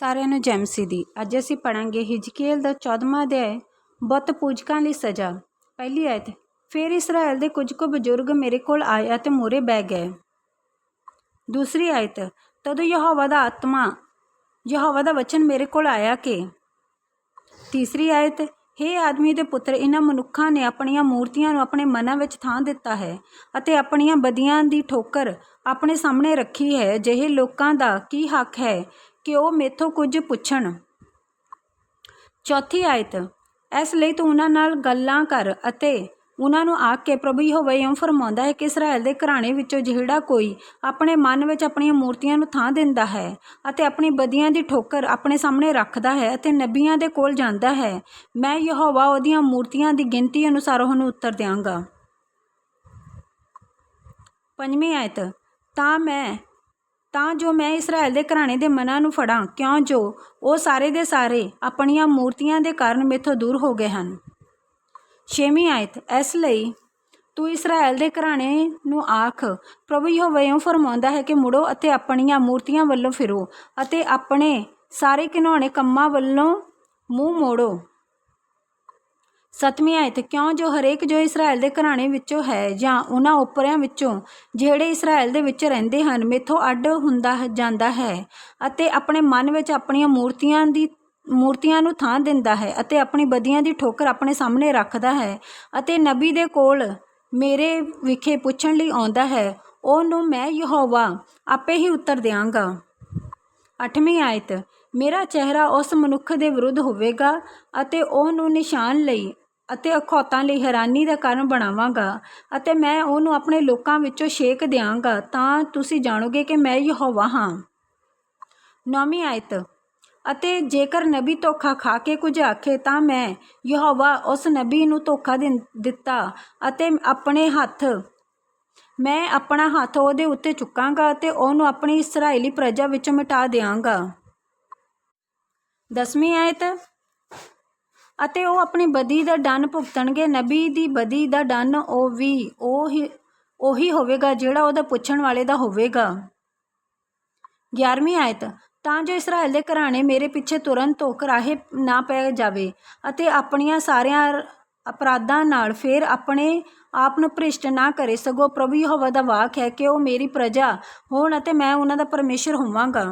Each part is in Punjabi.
ਸਾਰਿਆਂ ਨੂੰ ਜੈ ਮਸੀਹ ਦੀ। ਅੱਜ ਅਸੀਂ ਪੜਾਂਗੇ ਹਿਜਕੀਏਲ ਦਾ 14ਵਾਂ ਅਧਿਆਇ, ਬੁੱਤ ਪੂਜਕਾਂ ਲਈ ਸਜ਼ਾ। ਪਹਿਲੀ ਆਇਤ, ਫਿਰ ਇਸਰਾਇਲ ਦੇ ਕੁਝ ਕੁ ਬਜ਼ੁਰਗ ਮੇਰੇ ਕੋਲ ਆਏ ਅਤੇ ਮੂਹਰੇ ਬਹਿ ਗਏ। ਦੂਸਰੀ ਆਇਤ, ਤਦੋਂ ਯਹੋਵਾ ਦਾ ਆਤਮਾ, ਯਹੋਵਾ ਦਾ ਵਚਨ ਮੇਰੇ ਕੋਲ ਆਇਆ ਕਿ ਤੀਸਰੀ ਆਇਤ, ਹੇ ਆਦਮੀ ਦੇ ਪੁੱਤਰ ਇਹਨਾਂ ਮਨੁੱਖਾਂ ਨੇ ਆਪਣੀਆਂ ਮੂਰਤੀਆਂ ਨੂੰ ਆਪਣੇ ਮਨਾਂ ਵਿੱਚ ਥਾਂ ਦਿੱਤਾ ਹੈ ਅਤੇ ਆਪਣੀਆਂ ਬਦੀਆਂ ਦੀ ਠੋਕਰ ਆਪਣੇ ਸਾਹਮਣੇ ਰੱਖੀ ਹੈ, ਜਿਹੇ ਲੋਕਾਂ ਦਾ ਕੀ ਹੱਕ ਹੈ ਕਿ ਉਹ ਮੇਥੋਂ ਕੁਝ ਪੁੱਛਣ? ਚੌਥੀ ਆਇਤ, ਇਸ ਲਈ ਤੂੰ ਉਹਨਾਂ ਨਾਲ ਗੱਲਾਂ ਕਰ ਅਤੇ ਉਹਨਾਂ ਨੂੰ ਆਖ ਕੇ, ਪ੍ਰਭੂ ਯਹੋਵਾ ਇਉਂ ਫਰਮਾਉਂਦਾ ਹੈ ਕਿ ਇਸਰਾਇਲ ਦੇ ਘਰਾਣੇ ਵਿੱਚੋਂ ਜਿਹੜਾ ਕੋਈ ਆਪਣੇ ਮਨ ਵਿੱਚ ਆਪਣੀਆਂ ਮੂਰਤੀਆਂ ਨੂੰ ਥਾਂ ਦਿੰਦਾ ਹੈ ਅਤੇ ਆਪਣੀ ਬਦੀਆਂ ਦੀ ਠੋਕਰ ਆਪਣੇ ਸਾਹਮਣੇ ਰੱਖਦਾ ਹੈ ਅਤੇ ਨਬੀਆਂ ਦੇ ਕੋਲ ਜਾਂਦਾ ਹੈ, ਮੈਂ ਯਹੋਵਾ ਉਹਦੀਆਂ ਮੂਰਤੀਆਂ ਦੀ ਗਿਣਤੀ ਅਨੁਸਾਰ ਉਹਨੂੰ ਉੱਤਰ ਦਿਆਂਗਾ। ਪੰਜਵੀਂ ਆਇਤ, ਤਾਂ ਮੈਂ ਤਾਂ ਜੋ ਮੈਂ ਇਸਰਾਇਲ ਦੇ ਘਰਾਣੇ ਦੇ ਮਨਾਂ ਨੂੰ ਫੜਾਂ, ਕਿਉਂ ਜੋ ਉਹ ਸਾਰੇ ਦੇ ਸਾਰੇ ਆਪਣੀਆਂ ਮੂਰਤੀਆਂ ਦੇ ਕਾਰਨ ਮੇਥੋਂ ਦੂਰ ਹੋ ਗਏ ਹਨ। ਛੇਵੀਂ ਆਇਤ, ਇਸ ਲਈ ਤੂੰ ਇਸਰਾਇਲ ਦੇ ਘਰਾਣੇ ਨੂੰ ਆਖ, ਪ੍ਰਭੂ ਯਹੋਵਾ ਇਉਂ ਫਰਮਾਉਂਦਾ ਹੈ ਕਿ ਮੁੜੋ ਅਤੇ ਆਪਣੀਆਂ ਮੂਰਤੀਆਂ ਵੱਲੋਂ ਫਿਰੋ ਅਤੇ ਆਪਣੇ ਸਾਰੇ ਘਿਨੌਣੇ ਕੰਮਾਂ ਵੱਲੋਂ ਮੂੰਹ ਮੋੜੋ। ਸਤਵੀਂ ਆਇਤ, ਕਿਉਂ ਜੋ ਹਰੇਕ ਜੋ ਇਸਰਾਇਲ ਦੇ ਘਰਾਣੇ ਵਿੱਚੋਂ ਹੈ ਜਾਂ ਉਹਨਾਂ ਉਪਰਿਆਂ ਵਿੱਚੋਂ ਜਿਹੜੇ ਇਸਰਾਇਲ ਦੇ ਵਿੱਚ ਰਹਿੰਦੇ ਹਨ, ਮੇਥੋਂ ਅੱਡ ਹੁੰਦਾ ਜਾਂਦਾ ਹੈ ਅਤੇ ਆਪਣੇ ਮਨ ਵਿੱਚ ਆਪਣੀਆਂ ਮੂਰਤੀਆਂ ਦੀ, ਮੂਰਤੀਆਂ ਨੂੰ ਥਾਂ ਦਿੰਦਾ ਹੈ ਅਤੇ ਆਪਣੀ ਬਦੀਆਂ ਦੀ ਠੋਕਰ ਆਪਣੇ ਸਾਹਮਣੇ ਰੱਖਦਾ ਹੈ ਅਤੇ ਨਬੀ ਦੇ ਕੋਲ ਮੇਰੇ ਵਿਖੇ ਪੁੱਛਣ ਲਈ ਆਉਂਦਾ ਹੈ, ਉਹਨੂੰ ਮੈਂ ਯਹੋਵਾ ਆਪੇ ਹੀ ਉੱਤਰ ਦਿਆਂਗਾ। ਅੱਠਵੀਂ ਆਇਤ, ਮੇਰਾ ਚਿਹਰਾ ਉਸ ਮਨੁੱਖ ਦੇ ਵਿਰੁੱਧ ਹੋਵੇਗਾ ਅਤੇ ਉਹਨੂੰ ਨਿਸ਼ਾਨ ਲਈ ਅਤੇ ਅਖੌਤਾਂ ਲਈ ਹੈਰਾਨੀ ਦਾ ਕਾਰਨ ਬਣਾਵਾਂਗਾ ਅਤੇ ਮੈਂ ਉਹਨੂੰ ਆਪਣੇ ਲੋਕਾਂ ਵਿੱਚੋਂ ਛੇਕ ਦਿਆਂਗਾ, ਤਾਂ ਤੁਸੀਂ ਜਾਣੋਗੇ ਕਿ ਮੈਂ ਯਹੋਵਾ ਹਾਂ। ਨੌਵੀਂ ਆਇਤ। ਅਤੇ ਜੇਕਰ ਨਬੀ ਧੋਖਾ ਖਾ ਕੇ ਕੁਝ ਆਖੇ, ਤਾਂ ਮੈਂ ਯਹੋਵਾ ਉਸ ਨਬੀ ਨੂੰ ਧੋਖਾ ਦਿੰ- ਦਿੱਤਾ ਅਤੇ ਆਪਣੇ ਹੱਥ, ਮੈਂ ਆਪਣਾ ਹੱਥ ਉਹਦੇ ਉੱਤੇ ਚੁੱਕਾਂਗਾ ਅਤੇ ਉਹਨੂੰ ਆਪਣੀ ਇਸਰਾਏਲੀ ਪ੍ਰਜਾ ਵਿੱਚੋਂ ਮਿਟਾ ਦਿਆਂਗਾ। ਦਸਵੀਂ ਆਇਤ। ਅਤੇ ਉਹ ਆਪਣੀ ਬਦੀ ਦਾ ਡੰਨ ਭੁਗਤਣਗੇ, ਨਬੀ ਦੀ ਬਦੀ ਦਾ ਦੰਨ ਉਹ ਵੀ, ਉਹ ਹੀ, ਉਹੀ ਹੋਵੇਗਾ ਜਿਹੜਾ ਉਹਦਾ ਪੁੱਛਣ ਵਾਲੇ ਦਾ ਹੋਵੇਗਾ। 11ਵੀਂ ਆਇਤ, ਤਾਂ ਜੋ ਇਸਰਾਇਲ ਦੇ ਘਰਾਣੇ ਮੇਰੇ ਪਿੱਛੇ ਤੁਰਨ ਤੋਂ ਕਰਾਹੇ ਨਾ ਪੈ ਜਾਵੇ ਅਤੇ ਆਪਣੀਆਂ ਸਾਰਿਆਂ ਅਪਰਾਧਾਂ ਨਾਲ ਫਿਰ ਆਪਣੇ ਆਪ ਨੂੰ ਭ੍ਰਿਸ਼ਟ ਨਾ ਕਰੇ, ਸਗੋਂ ਪ੍ਰਭੂ ਯਹੋਵਾ ਦਾ ਵਾਕ ਹੈ ਕਿ ਉਹ ਮੇਰੀ ਪ੍ਰਜਾ ਹੋਣ ਅਤੇ ਮੈਂ ਉਹਨਾਂ ਦਾ ਪਰਮੇਸ਼ਰ ਹੋਵਾਂਗਾ।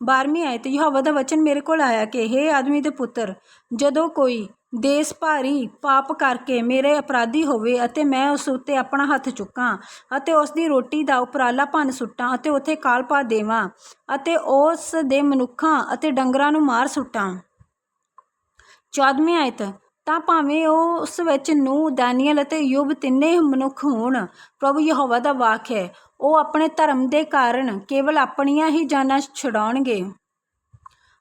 12ਵੀਂ ਆਇਤ ਯਹੋਵਾ ਦਾ ਵਚਨ ਮੇਰੇ ਕੋਲ ਆਇਆ ਕਿ हे ਆਦਮੀ ਦੇ ਪੁੱਤਰ, ਜਦੋਂ ਕੋਈ ਦੇਸ ਭਾਰੀ ਪਾਪ ਕਰਕੇ ਮੇਰੇ ਅਪਰਾਧੀ ਹੋਵੇ ਅਤੇ ਮੈਂ ਉਸ ਉੱਤੇ ਆਪਣਾ ਹੱਥ ਚੁੱਕਾਂ ਅਤੇ ਉਸ ਦੀ ਰੋਟੀ ਦਾ ਉਪਰਾਲਾ ਭੰਨ ਸੁੱਟਾਂ ਅਤੇ ਉੱਥੇ ਕਾਲ ਪਾ ਦੇਵਾਂ ਅਤੇ ਉਸ ਦੇ ਮਨੁੱਖਾਂ ਅਤੇ ਡੰਗਰਾਂ ਨੂੰ ਮਾਰ ਸੁੱਟਾਂ। 14ਵੀਂ ਆਇਤ, ਤਾਂ ਭਾਵੇਂ ਉਹ ਉਸ ਵਿੱਚ ਨੂੰ ਦਾਨੀਅਲ ਅਤੇ ਯੂਬ ਤਿੰਨੇ ਮਨੁੱਖ ਹੋਣ, ਪ੍ਰਭੂ ਯਹੋਵਾ ਦਾ ਵਾਕ ਹੈ ਉਹ ਆਪਣੇ ਧਰਮ ਦੇ ਕਾਰਨ ਕੇਵਲ ਆਪਣੀਆਂ ਹੀ ਜਾਨਾਂ ਛੁਡਾਉਣਗੇ।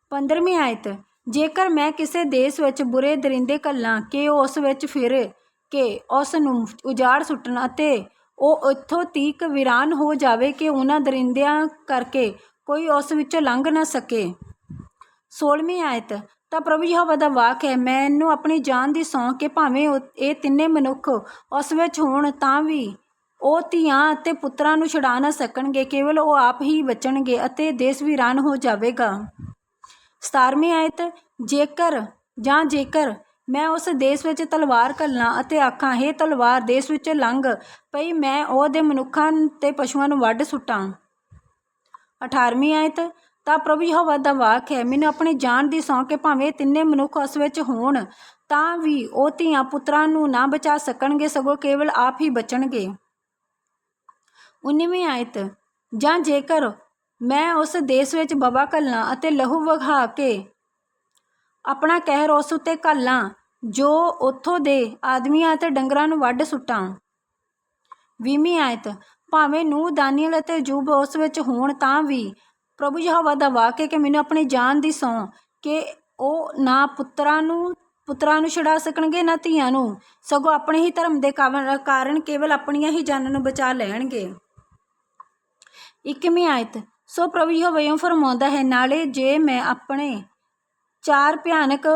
15ਵੀਂ ਆਇਤ, ਜੇਕਰ ਮੈਂ ਕਿਸੇ ਦੇਸ਼ ਵਿੱਚ ਬੁਰੇ ਦਰਿੰਦੇ ਕੱਲਾਂ ਕਿ ਉਸ ਵਿੱਚ ਫਿਰ ਕੇ ਉਸ ਨੂੰ ਉਜਾੜ ਸੁੱਟਣ ਅਤੇ ਉਹ ਇੱਥੋਂ ਤੀਕ ਵਿਰਾਨ ਹੋ ਜਾਵੇ ਕਿ ਉਹਨਾਂ ਦਰਿੰਦਿਆਂ ਕਰਕੇ ਕੋਈ ਉਸ ਵਿੱਚੋਂ ਲੰਘ ਨਾ ਸਕੇ। 16ਵੀਂ ਆਇਤ, ਤਾਂ ਪ੍ਰਭੂ ਯਹੋਵਾ ਦਾ ਵਾਕ ਹੈ, ਮੈਨੂੰ ਆਪਣੀ ਜਾਨ ਦੀ ਸੌਂ ਕਿ ਭਾਵੇਂ ਉਹ- ਇਹ ਤਿੰਨੇ ਮਨੁੱਖ ਉਸ ਵਿੱਚ ਹੋਣ ਤਾਂ ਵੀ ਉਹ ਧੀਆਂ ਅਤੇ ਪੁੱਤਰਾਂ ਨੂੰ ਛੁਡਾ ਨਾ ਸਕਣਗੇ, ਕੇਵਲ ਉਹ ਆਪ ਹੀ ਬਚਣਗੇ ਅਤੇ ਦੇਸ਼ ਵੀਰਾਨ ਹੋ ਜਾਵੇਗਾ। 17ਵੀਂ ਆਇਤ, ਜੇਕਰ ਜਾਂ ਜੇਕਰ ਮੈਂ ਉਸ ਦੇਸ਼ ਵਿੱਚ ਤਲਵਾਰ ਘੱਲਾਂ ਅਤੇ ਆਖਾਂ, ਹੈ ਤਲਵਾਰ, ਦੇਸ਼ ਵਿੱਚ ਲੰਘ ਪਈ ਮੈਂ ਉਹਦੇ ਮਨੁੱਖਾਂ ਤੇ ਪਸ਼ੂਆਂ ਨੂੰ ਵੱਢ ਸੁੱਟਾਂ। 18ਵੀਂ ਆਇਤ, ਤਾਂ ਪ੍ਰਭੂ ਯਹੋਵਾ ਦਾ ਵਾਕ ਹੈ, ਮੈਨੂੰ ਆਪਣੀ ਜਾਨ ਦੀ ਸੌਂ ਕੇ ਭਾਵੇਂ ਤਿੰਨੇ ਮਨੁੱਖ ਉਸ ਵਿੱਚ ਹੋਣ, ਤਾਂ ਵੀ ਉਹ ਧੀਆਂ ਪੁੱਤਰਾਂ ਨੂੰ ਨਾ ਬਚਾ ਸਕਣਗੇ, ਸਗੋਂ ਕੇਵਲ ਆਪ ਹੀ ਬਚਣਗੇ। 19ਵੀਂ ਆਇਤ, ਜਾਂ ਜੇਕਰ ਮੈਂ ਉਸ ਦੇਸ਼ ਵਿੱਚ ਬਵਾ ਘੱਲਾਂ ਅਤੇ ਲਹੂ ਵਹਾ ਕੇ ਆਪਣਾ ਕਹਿਰ ਉਸ ਉੱਤੇ ਘੱਲਾਂ, ਜੋ ਉੱਥੋਂ ਦੇ ਆਦਮੀਆਂ ਅਤੇ ਡੰਗਰਾਂ ਨੂੰ ਵੱਢ ਸੁੱਟਾਂ। ਵੀਹਵੀਂ ਆਇਤ, ਭਾਵੇਂ ਨੂੰ ਦਾਨੀਅਲ ਅਤੇ ਜੂਬ ਉਸ ਵਿੱਚ ਹੋਣ ਤਾਂ ਵੀ ਪ੍ਰਭੂ ਯਹੋਵਾ ਦਾ ਵਾਕ ਹੈ ਕਿ ਮੈਨੂੰ ਆਪਣੀ ਜਾਨ ਦੀ ਸੌਂ ਕਿ ਉਹ ਨਾ ਪੁੱਤਰਾਂ ਨੂੰ ਪੁੱਤਰਾਂ ਨੂੰ ਛੁਡਾ ਸਕਣਗੇ, ਨਾ ਧੀਆਂ ਨੂੰ, ਸਗੋਂ ਆਪਣੇ ਹੀ ਧਰਮ ਦੇ ਕਾਰਨ ਕਾਰਨ ਕੇਵਲ ਆਪਣੀਆਂ ਹੀ ਜਾਨਾਂ ਨੂੰ ਬਚਾ ਲੈਣਗੇ। ਇੱਕਵੀਂ ਆਇਤ, ਸੋ ਪ੍ਰਭੂ ਯਹੋਵਾ ਇਉਂ ਫਰਮਾਉਂਦਾ ਹੈ, ਨਾਲੇ ਜੇ ਮੈਂ ਆਪਣੇ ਚਾਰ ਭਿਆਨਕ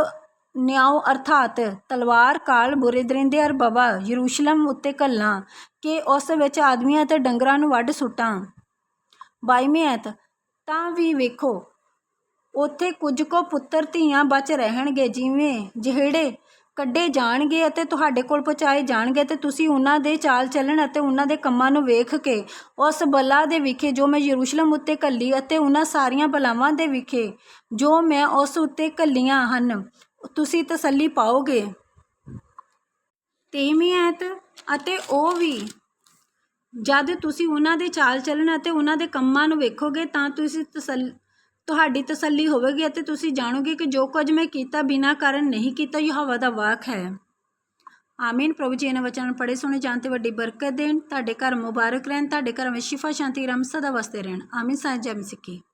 ਨਿਆਉ ਅਰਥਾਤ ਤਲਵਾਰ, ਕਾਲ, ਬੁਰੇ ਦਰਿੰਦੇ ਅਰ ਬਵਾ ਯਰੂਸ਼ਲਮ ਉੱਤੇ ਘੱਲਾਂ, ਕਿ ਉਸ ਵਿੱਚ ਆਦਮੀਆਂ ਅਤੇ ਡੰਗਰਾਂ ਨੂੰ ਵੱਢ ਸੁੱਟਾਂ। ਬਾਈਵੀਂ ਆਇਤ, ਤਾਂ ਵੀ ਵੇਖੋ, ਉੱਥੇ ਕੁਝ ਕੁ ਪੁੱਤਰ ਧੀਆਂ ਬਚ ਰਹਿਣਗੇ, ਜਿਵੇਂ ਜਿਹੜੇ ਕੱਢੇ ਜਾਣਗੇ ਅਤੇ ਤੁਹਾਡੇ ਕੋਲ ਪਹੁੰਚਾਏ ਜਾਣਗੇ ਅਤੇ ਤੁਸੀਂ ਉਹਨਾਂ ਦੇ ਚਾਲ ਚੱਲਣ ਅਤੇ ਉਹਨਾਂ ਦੇ ਕੰਮਾਂ ਨੂੰ ਵੇਖ ਕੇ ਉਸ ਬਲਾ ਦੇ ਵਿਖੇ ਜੋ ਮੈਂ ਯਰੂਸ਼ਲਮ ਉੱਤੇ ਕੱਲੀ ਅਤੇ ਉਹਨਾਂ ਸਾਰੀਆਂ ਬਲਾਵਾਂ ਦੇ ਵਿਖੇ ਜੋ ਮੈਂ ਉਸ ਉੱਤੇ ਕੱਲੀਆਂ ਹਨ, ਤੁਸੀਂ ਤਸੱਲੀ ਪਾਓਗੇ। ਤੇਵੀਂ ਐਤ ਅਤੇ ਉਹ ਵੀ, ਜਦ ਤੁਸੀਂ ਉਹਨਾਂ ਦੇ ਚਾਲ ਚੱਲਣ ਅਤੇ ਉਹਨਾਂ ਦੇ ਕੰਮਾਂ ਨੂੰ ਵੇਖੋਗੇ ਤਾਂ ਤੁਸੀਂ ਤਸੱਲ ਤੁਹਾਡੀ ਤਸੱਲੀ ਹੋਵੇਗੀ ਅਤੇ ਤੁਸੀਂ ਜਾਣੋਗੇ ਕਿ ਜੋ ਕੁਝ ਮੈਂ ਕੀਤਾ ਬਿਨਾਂ ਕਾਰਨ ਨਹੀਂ ਕੀਤਾ, ਯਹੋਵਾ ਦਾ ਵਾਕ ਹੈ। ਆਮੀਨ। ਪ੍ਰਭੂ ਜੀ, ਇਹਨਾਂ ਵਚਨਾਂ ਨੂੰ ਪੜ੍ਹੇ, ਸੁਣੇ, ਜਾਣ ਤੇ ਵੱਡੀ ਬਰਕਤ ਦੇਣ। ਤੁਹਾਡੇ ਘਰ ਮੁਬਾਰਕ ਰਹਿਣ, ਤੁਹਾਡੇ ਘਰ ਵਿੱਚ ਸ਼ਿਫਾ, ਸ਼ਾਂਤੀ ਰਮ ਸਦਾ ਵਸਦੇ ਰਹਿਣ। ਆਮੀਨ। ਸਾਹਿਬ ਜੈ ਮਸੀਹ